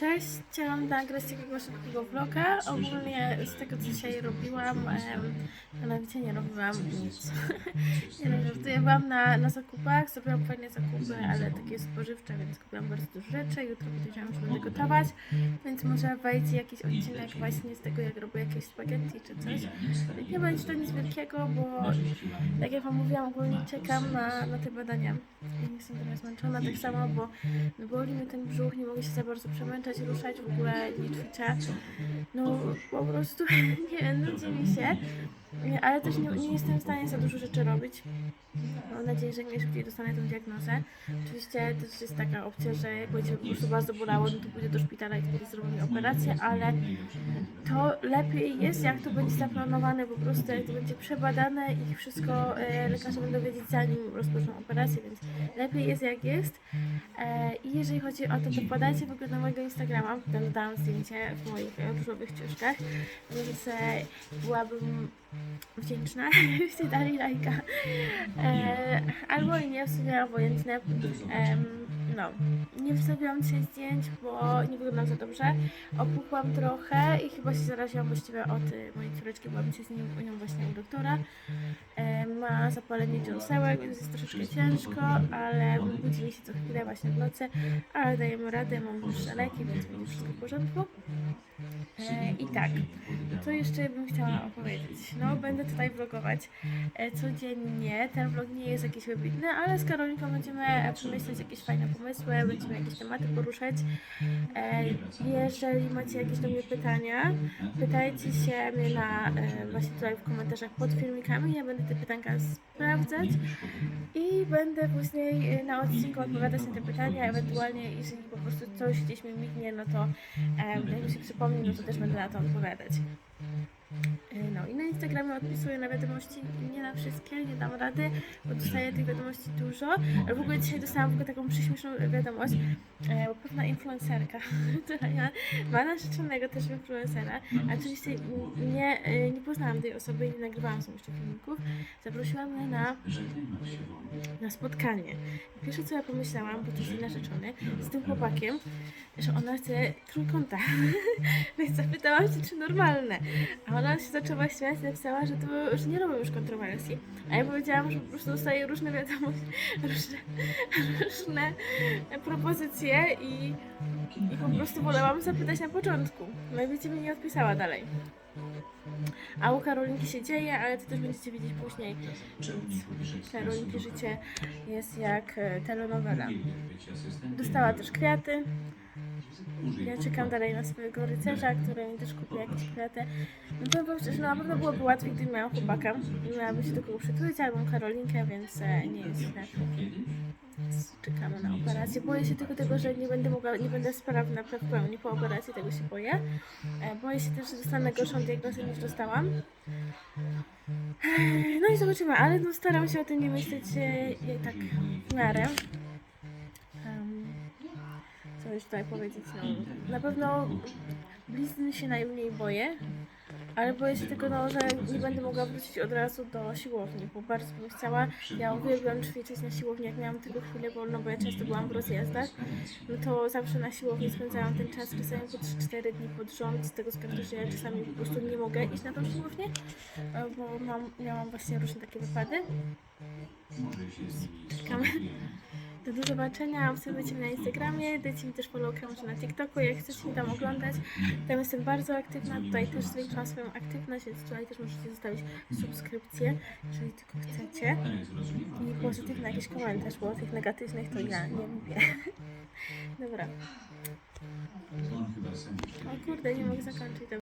Cześć, chciałam nagrać takiego szybkiego vloga. Ogólnie z tego co dzisiaj robiłam, mianowicie nie robiłam nic. nie no, żartuję. Byłam na, na zakupach, zrobiłam fajne zakupy, ale takie spożywcze, więc kupiłam bardzo dużo rzeczy. Jutro powiedziałam, że będę gotować, więc może wejdzie jakiś odcinek właśnie z tego, jak robię jakieś spaghetti czy coś. Nie będzie to nic wielkiego, bo tak jak Wam mówiłam, ogólnie czekam na, na te badania. I jestem trochę zmęczona tak samo, bo boli mnie ten brzuch, nie mogę się za bardzo przemęczać, ruszać, w ogóle nie ćwiczę. No po prostu, nie wiem, nudzi mi się, ale też nie, nie jestem w stanie za dużo rzeczy robić. Mam nadzieję, że jak najszybciej dostanę tę diagnozę. Oczywiście też jest taka opcja, że jak będzie po prostu bardzo bolało, no to pójdę do szpitala i wtedy zrobią mi operację, ale to lepiej jest, jak to będzie zaplanowane, po prostu jak to będzie przebadane i wszystko e, lekarze będą wiedzieć zanim rozpoczną operację, więc lepiej jest jak jest. E, I jeżeli chodzi o to, to podajcie w ogóle na mojego Instagrama, tam dodałam zdjęcie w moich e, różowych ciuszkach, więc e, byłabym wdzięczna, gdybyście dali lajka. E, albo i nie, w sumie obojętne. Em, no, nie wstawiłam dzisiaj zdjęć, bo nie wyglądam za dobrze. Opuchłam trochę i chyba się zaraziłam właściwie od y, mojej córeczki, byłam dzisiaj z nią, u nią właśnie u doktora. E, ma zapalenie dziąsełek, więc jest troszeczkę ciężko, ale budzi mi się co chwilę właśnie w nocy, ale dajemy radę, mam już leki, więc będzie wszystko w porządku. E, I tak, co jeszcze bym chciała opowiedzieć? No, będę tutaj vlogować e, codziennie. Ten vlog nie jest jakiś wybitny, ale z Karolinką będziemy e, przemyśleć jakieś fajne pomysły, będziemy jakieś tematy poruszać. E, jeżeli macie jakieś do mnie pytania, pytajcie się mnie na, e, właśnie tutaj w komentarzach pod filmikami. Ja będę te pytanka sprawdzać i będę później e, na odcinku odpowiadać na te pytania. Ewentualnie, jeżeli po prostu coś gdzieś mi mignie, no to jak mi się przypomni, no to też będę na to odpowiadać. E, No i na Instagramie odpisuję na wiadomości, nie na wszystkie, nie dam rady, bo dostaję tych wiadomości dużo. Ale w ogóle dzisiaj dostałam w ogóle taką prześmieszną wiadomość, e, bo pewna influencerka, która ma, ma narzeczonego też influencera, a oczywiście nie, e, nie poznałam tej osoby i nie nagrywałam sobie jeszcze filmików, zaprosiła mnie na, na spotkanie. Pierwsze co ja pomyślałam, bo to jest narzeczony, z tym chłopakiem, że ona chce trójkąta. Więc zapytałam się, czy normalne. A ona się zaczęła śmiać i napisała, że to że nie robią już kontrowersji. A ja powiedziałam, że po prostu dostaję różne wiadomości, różne, różne propozycje i, i po prostu wolałam zapytać na początku. No i wiecie, mi nie odpisała dalej. A u Karolinki się dzieje, ale to też będziecie widzieć później. Karolinki życie jest jak e, telenowela. Dostała też kwiaty. Ja czekam dalej na swojego rycerza, który mi też kupi jakieś kwiaty. No powiem wam szczerze, no na pewno byłoby łatwiej, gdybym miała chłopaka miałaby się kogo przytulić, albo Karolinkę, więc e, nie jest źle. Więc czekamy na operację. Boję się tylko tego, że nie będę mogła, nie będę sprawna w pełni po operacji, tego się boję. E, Boję się też, że dostanę gorszą diagnozę niż dostałam. No i zobaczymy, ale no staram się o tym nie myśleć e, tak w miarę. Em, co już tutaj powiedzieć? No, na pewno blizny się najmniej boję, ale boję się tylko, no, że nie będę mogła wrócić od razu do siłowni, bo bardzo bym chciała. Ja uwielbiam ćwiczyć na siłowni, jak miałam tylko chwilę wolno, bo ja często byłam w rozjazdach, no to zawsze na siłowni spędzałam ten czas, czasami po 3-4 dni pod rząd, z tego względu, że ja czasami po prostu nie mogę iść na tą siłownię, e, bo mam, miałam właśnie różne takie wypady. Czekamy. To do zobaczenia, obserwujcie mnie na Instagramie, dajcie mi też followka może na TikToku, jak chcecie mnie tam oglądać. Tam jestem bardzo aktywna, tutaj też zwiększam swoją aktywność, więc tutaj też możecie zostawić subskrypcję, jeżeli tylko chcecie. I pozytywny jakiś komentarz, bo tych negatywnych to ja nie lubię. Dobra. O kurde, nie mogę zakończyć.